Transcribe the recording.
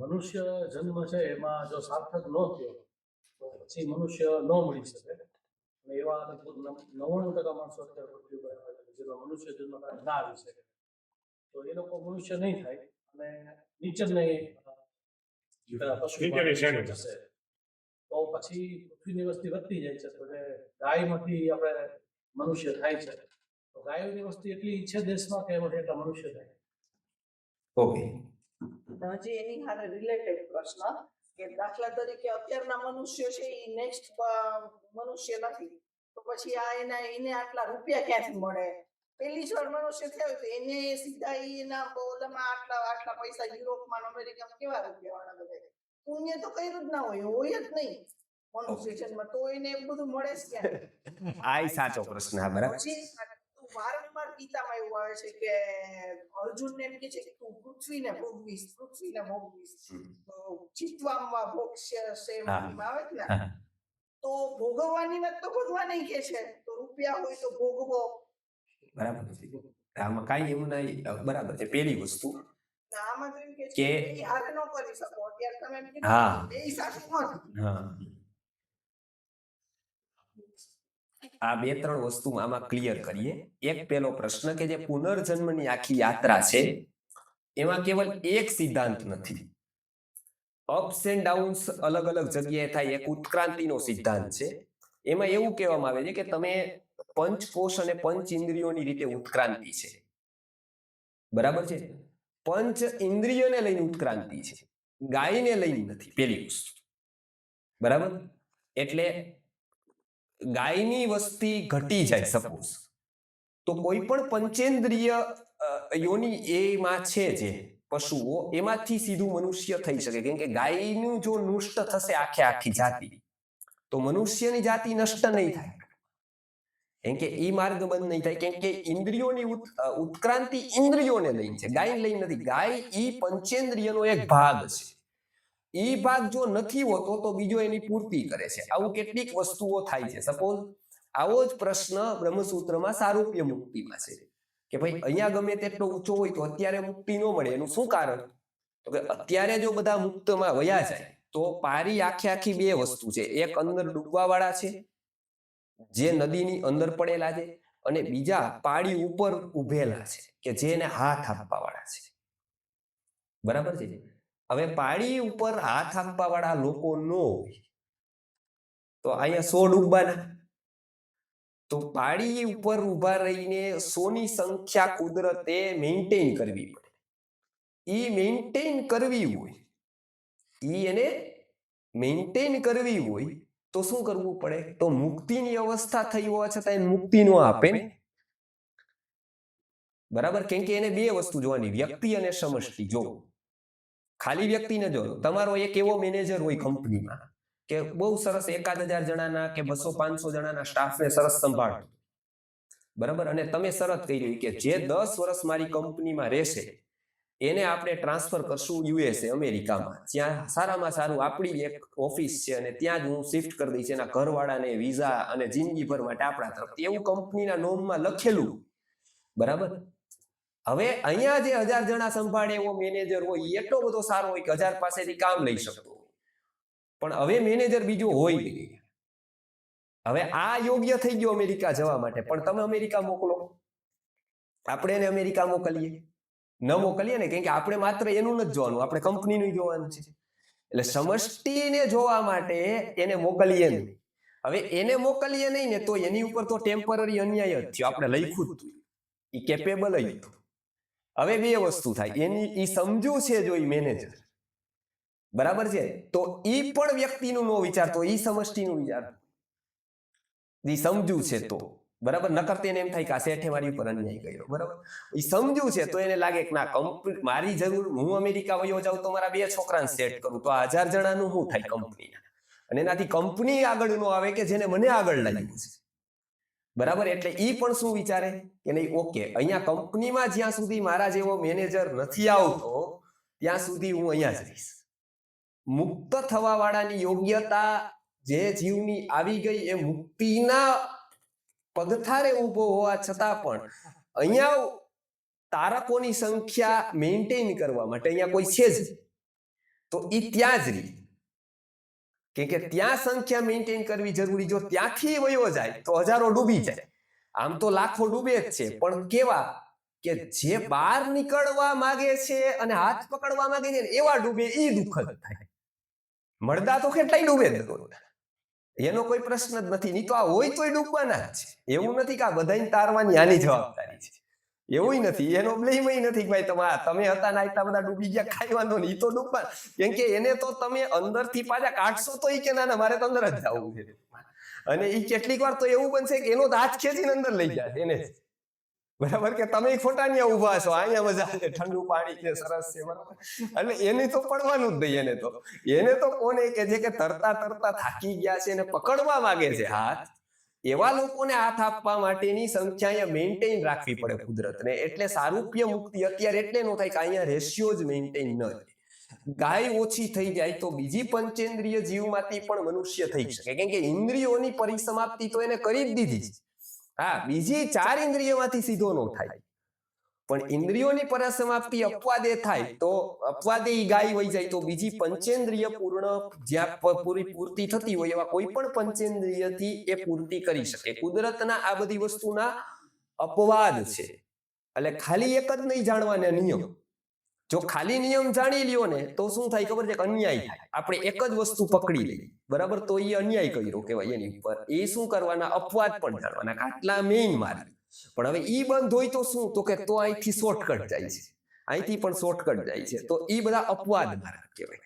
મનુષ્ય જન્મ છે એમાં જો સાર્થક ન થયો તો પછી મનુષ્ય ન મળી શકે. અને એવા લગભગ નવ્વાણું ટકા માણસો અત્યારે પૃથ્વી પર જેમાં મનુષ્ય જન્મ ના આવી શકે. તો એ લોકો મનુષ્ય નહીં થાય અને નીચે પેલા પશુ નીચેની શ્રેણી જશે તો પછી પૃથ્વીની વસ્તી વધતી જાય છે તો ગાયમાંથી આપણે મનુષ્ય થાય છે. તો ગાયોની વસ્તી એટલી છે દેશમાં કે એમાંથી એટલા મનુષ્ય થાય. ઓકે. હજી એની હારે રિલેટેડ પ્રશ્ન કે દાખલા તરીકે અત્યારના મનુષ્ય છે એ નેક્સ્ટ મનુષ્ય નથી. તો પછી આ એના એને આટલા રૂપિયા ક્યાંથી મળે? પેલી જ વાર મનુષ્ય થયો તો એને સીધા એના ઓલામાં આટલા આટલા પૈસા યુરોપમાં અમેરિકામાં કેવા રૂપિયા વાળા બધા પુણ્ય તો કર્યું જ ના હોય હોય જ નહીં. મનુષ્ય જન્મ તો એને એવું બધું મળે જ ક્યાં આ સાચો પ્રશ્ન બરાબર. વારંવાર ગીતામાં એવું આવે છે કે અર્જુનને એમ કે છે કે તું પૃથ્વીને ભોગવીશ પૃથ્વીને ભોગવીશ. તો જીતવામાં ભોગશે આવે છે ને? તો ભોગવવાની વાત તો ભગવાન કે છે. તો રૂપિયા હોય તો ભોગવો. બરાબર છે. આમાં કાંઈ એવું નહીં. બરાબર છે. પેલી વસ્તુ આમાં તો એમ કે છે કે- હારે ન કરી શકો. અત્યારે તમે એમ હા. કીધું બે હા આ બે ત્રણ વસ્તુ આમાં ક્લિયર કરીએ. એક પેલો પ્રશ્ન કે જે પુનર્જન્મની આખી યાત્રા છે, એમાં કેવલ એક સિદ્ધાંત નથી. અપ્સ એન્ડ ડાઉન્સ અલગ અલગ જગ્યાએ થાય, એક ઉત્ક્રાંતિનો સિદ્ધાંત છે. એમાં એવું કહેવામાં આવે છે કે તમે પંચકોષ અને પંચ ઇન્દ્રિયોની રીતે ઉત્ક્રાંતિ છે. બરાબર છે? પંચ ઇન્દ્રિયોને લઈને ઉત્ક્રાંતિ છે. ગાયને લઈને નથી પેલી વસ્તુ. બરાબર? એટલે ગાયની વસ્તી ઘટી જાય સપોઝ તો કોઈ પણ પંચેન્દ્રિય યોની એમાં છે જે પશુઓ, એમાંથી સીધું મનુષ્ય થઈ શકે. કેમ કે ગાયનું જો નષ્ટ થશે આખે આખી જાતિ, તો મનુષ્યની જાતિ નષ્ટ નહીં થાય. કેમ કે એ માર્ગ બંધ નહીં થાય. કેમ કે ઇન્દ્રિયોની ઉત્ક્રાંતિ ઇન્દ્રિયોને લઈને છે. ગાય લઈને નથી. ગાય એ પંચેન્દ્રિયનો એક ભાગ છે. ઈ ભાગ જો નથી હોતો તો બીજો એની પૂર્તિ કરે છે. આવું કેટલીક વસ્તુઓ થાય છે. સપોઝ આવો જ પ્રશ્ન બ્રહ્મસૂત્રમાં સારૂપ્ય મુક્તિમાં છે. કે ભાઈ, અહીંયા ગમે તેટલો ઊંચો હોય તો અત્યારે મુક્તિ ન મળે. એનું શું કારણ? તો કે અત્યારે જો બધા મુક્તમાં વયા જાય, તો પારી આખી આખી બે વસ્તુ છે. એક અંદર ડૂબવા વાળા છે, જે નદીની અંદર પડેલા છે, અને બીજા પાડી ઉપર ઉભેલા છે, કે જેને હાથ આપવા વાળા છે. બરાબર છે? હવે પાડી ઉપર હાથ આપવા વાળા લોકો ન હોય, તો અહીંયા સો ડૂબવાના તો પાડી ઉપર ઊભા રહીને સોની સંખ્યા કુદરતે મેન્ટેન કરવી પડે. એ મેન્ટેન કરવી હોય એ એને મેન્ટેન કરવી હોય, તો શું કરવું પડે? તો મુક્તિની અવસ્થા થઈ હોવા છતાં એને મુક્તિ નો આપે ને. બરાબર? કેમ કે એને બે વસ્તુ જોવાની, વ્યક્તિ અને સમષ્ટિ. જો ખાલી વ્યક્તિને જો તમારો એક એવો મેનેજર હોય કંપનીમાં કે બહુ સરસ એકાદ હજાર જણાના કે બસો પાંચસો જણાના સ્ટાફને સરસ સંભાળતો બરાબર? અને તમે શરત કરી કે જે દસ વર્ષ મારી કંપનીમાં રહેશે એને આપણે ટ્રાન્સફર કરશું યુએસએ અમેરિકામાં. જ્યાં સારામાં સારું આપણી એક ઓફિસ છે અને ત્યાં જ હું શિફ્ટ કરી દઈશ એના ઘરવાળાને વિઝા અને જિંદગીભર માટે આપણા તરફથી એવું કંપનીના નોમમાં લખેલું. બરાબર? હવે અહીંયા જે હજાર જણા સંભાળે, એવો મેનેજર હોય એટલો બધો સારો હોય કે હજાર પાસેથી કામ લઈ શકતો પણ હવે મેનેજર બીજો હોય હવે આ યોગ્ય થઈ ગયો અમેરિકા જવા માટે. પણ તમે અમેરિકા મોકલો. આપણે એને અમેરિકા મોકલીએ. ન મોકલીએ ને, કેમ કે આપણે માત્ર એનું નથી જોવાનું. આપણે કંપનીનું જોવાનું છે. એટલે સમષ્ટિને જોવા માટે એને મોકલીએ નહીં. હવે એને મોકલીએ નહીં ને, તો એની ઉપર તો ટેમ્પરરી અન્યાય જ થયો. આપણે લખ્યું જ એ કેપેબલ હતું હવે બે વસ્તુ થાય. એની એ સમજુ છે જો એ મેનેજર બરાબર છે? તો એ પણ વ્યક્તિનું નો વિચારતો એ સમષ્ટિનું વિચાર ઈ સમજુ છે તો. બરાબર? નકર તેને એમ થાય કે આ શેઠે મારી ઉપર અન્યાય કર્યો. બરાબર? એ સમજુ છે તો એને લાગે કે ના કંપની મારી જરૂર હું અમેરિકા વયો જાઉં તો મારા બે છોકરાને સેટ કરું. તો આ હજાર જણાનું શું થાય કંપનીના અને એનાથી કંપની આગળ નો આવે કે જેને મને આગળ લાગ્યું છે? બરાબર? એટલે એ પણ શું વિચારે? કે નહીં, ઓકે, અહીંયા કંપનીમાં જ્યાં સુધી મારા જેવો મેનેજર નથી આવતો, ત્યાં સુધી હું અહીંયા જ રહીશ. મુક્ત થવા વાળાની યોગ્યતા જે જીવની આવી ગઈ એ મુક્તિના પગથારે ઊભો હોવા છતાં પણ અહીંયા તારકોની સંખ્યા મેન્ટેન કરવા માટે અહીંયા કોઈ છે જ તો એ ત્યાં જ રહી. કેમ કે ત્યાં સંખ્યા મેન્ટેન કરવી જરૂરી. જો ત્યાંથી વયો જાય, તો હજારો ડૂબી જાય. આમ તો લાખો ડૂબે જ છે. પણ કેવા કે જે બહાર નીકળવા માંગે છે અને હાથ પકડવા માંગે છે એવા ડૂબે એ દુઃખદ થાય. મળદા તો કેટલાય ડૂબે એનો કોઈ પ્રશ્ન જ નથી. નહીં તો આ હોય તોય ડૂબવાના છે. એવું નથી કે આ બધાને તારવાની આની જવાબદારી છે. એવું નથી એનો બ્લેમ નથી ભાઈ તમારા. તમે હતા ના એટલા બધા ડૂબી ગયા ખાઈ વાંધો નહીં તો ડૂબવા કેમ કે એને તો તમે અંદરથી પાછા કાઢશો તો એ કે ના ના મારે તો અંદર જ જવું છે. અને એ કેટલીક વાર તો એવું બનશે કે એનો હાથ ખેંચીને અંદર લઈ જાય એને બરાબર કે તમે ખોટા ત્યાં ઊભા છો અહીંયા મજા છે ઠંડુ પાણી છે સરસ છે બરાબર. એટલે એને તો પડવાનું જ નહીં એને તો. એને તો કોને કે જે કે તરતા તરતા થાકી ગયા છે એને પકડવા માંગે છે હાથ. એવા લોકોને હાથ આપવા માટેની સંખ્યા અહીંયા મેન્ટેન રાખવી પડે કુદરતને. એટલે સારૂપ્ય મુક્તિ અત્યારે એટલે નો થાય કે અહીંયા રેશિયો જ મેન્ટેન ન થાય ગાય ઓછી થઈ જાય તો બીજી પંચેન્દ્રિય જીવમાંથી પણ મનુષ્ય થઈ શકે. કેમ કે ઇન્દ્રિયોની પરિસમાપ્તિ તો એને કરી જ દીધી હા બીજી ચાર ઇન્દ્રિયોમાંથી સીધો નો થાય. પણ ઇન્દ્રિયોની પરસમાપ્તિ અપવાદે થાય તો અપવાદે ગાય વહી જાય. તો બીજી પંચેન્દ્રિય પૂર્ણ જ્યાં પૂરી પૂર્તિ થતી હોય એવા કોઈ પણ પંચેન્દ્રિયથી એ પૂર્તિ કરી શકે. કુદરતના આ બધી વસ્તુના અપવાદ છે. એટલે ખાલી એક જ નહીં જાણવાના નિયમ. જો ખાલી નિયમ જાણી લ્યો ને, તો શું થાય ખબર છે? અન્યાય થાય. આપણે એક જ વસ્તુ પકડી લઈએ. બરાબર? તો એ અન્યાય કર્યો કહેવાય એની ઉપર. એ શું કરવાના? અપવાદ પણ જાણવાના. આટલા મેઇન માર્ગ. પણ હવે ઈ બંધ હોય તો શું? તો કે તો અહીંથી શોર્ટકટ જાય છે. અહીંથી પણ શોર્ટકટ જાય છે. તો એ બધા અપવાદ મારા કહેવાય.